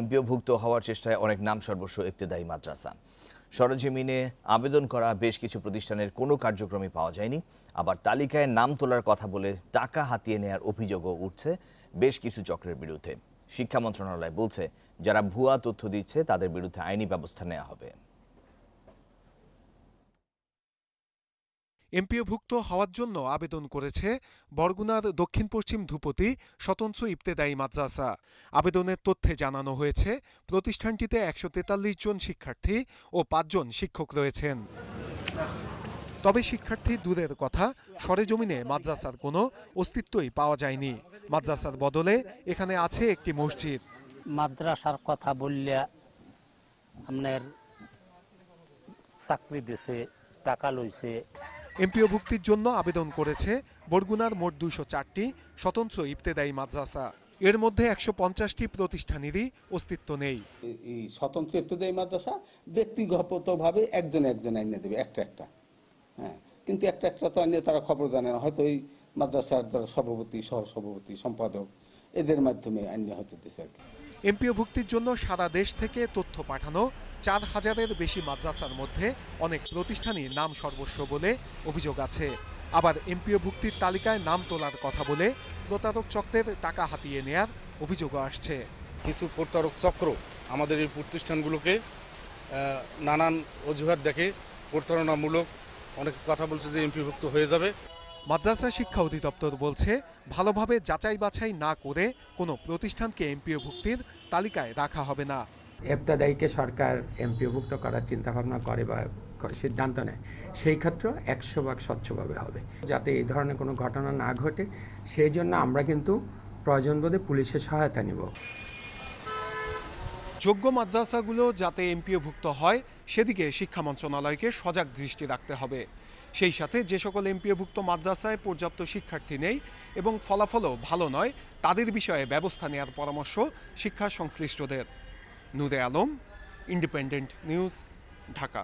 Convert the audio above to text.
এমপিওভুক্ত হওয়ার চেষ্টায় অনেক নাম সর্বস্ব ইবতেদায়ী মাদ্রাসা। সরজমিনে আবেদন করা বেশ কিছু প্রতিষ্ঠানের কোনো কার্যক্রমই পাওয়া যায়নি। আবার তালিকায় নাম তোলার কথা বলে টাকা হাতিয়ে নেয়ার অভিযোগও উঠছে বেশ কিছু চক্রের বিরুদ্ধে। শিক্ষা মন্ত্রণালয় বলছে, যারা ভুয়া তথ্য দিচ্ছে তাদের বিরুদ্ধে আইনি ব্যবস্থা নেওয়া হবে। এমপিওভুক্ত হওয়ার জন্য আবেদন করেছে বরগুনার দক্ষিণ পশ্চিম ধুপতি স্বতন্ত্র ইবতেদায়ী মাদ্রাসা। আবেদনের তথ্যে জানানো হয়েছে, প্রতিষ্ঠানটিতে একশো তেতাল্লিশ জন শিক্ষার্থী ও পাঁচজন শিক্ষক রয়েছেন। তবে শিক্ষার্থী দূরের কথা, সরেজমিনে মাদ্রাসার কোনো অস্তিত্বই পাওয়া যায়নি। মাদ্রাসার বদলে এখানে আছে একটি মসজিদ। মাদ্রাসার কথা বললে আপনার চাকরি দিছে, টাকা লইছে এমপিওভুক্তির জন্য আবেদন করেছে বরগুনার মোট দুশো চারটি স্বতন্ত্র ইবতেদায়ী মাদ্রাসা। এর মধ্যে একশো পঞ্চাশটি প্রতিষ্ঠানেরই অস্তিত্ব নেই। স্বতন্ত্র ইবতদায়ী মাদ্রাসা ব্যক্তিগতভাবে একজন একজন আইনে দেবে, একটা একটা। হ্যাঁ কিন্তু একটা একটা তো আইনে তারা খবর জানে না। হয়তো ওই মাদ্রাসার যারা সভাপতি সহ সভাপতি সম্পাদক, এদের মাধ্যমে আইনে হচ্ছে দিচ্ছে আর কি। এমপিওভুক্তির জন্য সারা দেশ থেকে তথ্য পাঠানো, চার হাজারের বেশি মাদ্রাসার মধ্যে অনেক প্রতিষ্ঠানই নাম সর্বস্ব বলে অভিযোগ আছে। আবার এমপিওভুক্তির তালিকায় নাম তোলার কথা বলে প্রতারক চক্রের টাকা হাতিয়ে নেয়ার অভিযোগও আসছে। কিছু প্রতারক চক্র আমাদের এই প্রতিষ্ঠানগুলোকে নানান অজুহাত দেখে প্রতারণামূলক অনেক কথা বলছে যে এমপিভুক্ত হয়ে যাবে। মাদ্রাসা শিক্ষা অধিদপ্তর বলছে, ভালোভাবে যাচাই বাছাই না করে কোনো প্রতিষ্ঠানকে এমপিওভুক্তির তালিকায় রাখা হবে না। এবতাদায়ীকে সরকার এমপিওভুক্ত করার চিন্তাভাবনা করে বা সিদ্ধান্ত নেয়, সেই ক্ষেত্রে একশো ভাগ স্বচ্ছভাবে হবে। যাতে এই ধরনের কোনো ঘটনা না ঘটে, সেই জন্য আমরা কিন্তু প্রয়োজন বোধে পুলিশের সহায়তা নিব। যোগ্য মাদ্রাসাগুলো যাতে এমপিওভুক্ত হয়, সেদিকে শিক্ষা মন্ত্রণালয়কে সজাগ দৃষ্টি রাখতে হবে। সেই সাথে যে সকল এমপিওভুক্ত মাদ্রাসায় পর্যাপ্ত শিক্ষার্থী নেই এবং ফলাফলও ভালো নয়, তাদের বিষয়ে ব্যবস্থা নেওয়ার পরামর্শ শিক্ষা সংশ্লিষ্টদের। Noore Alam independent news Dhaka.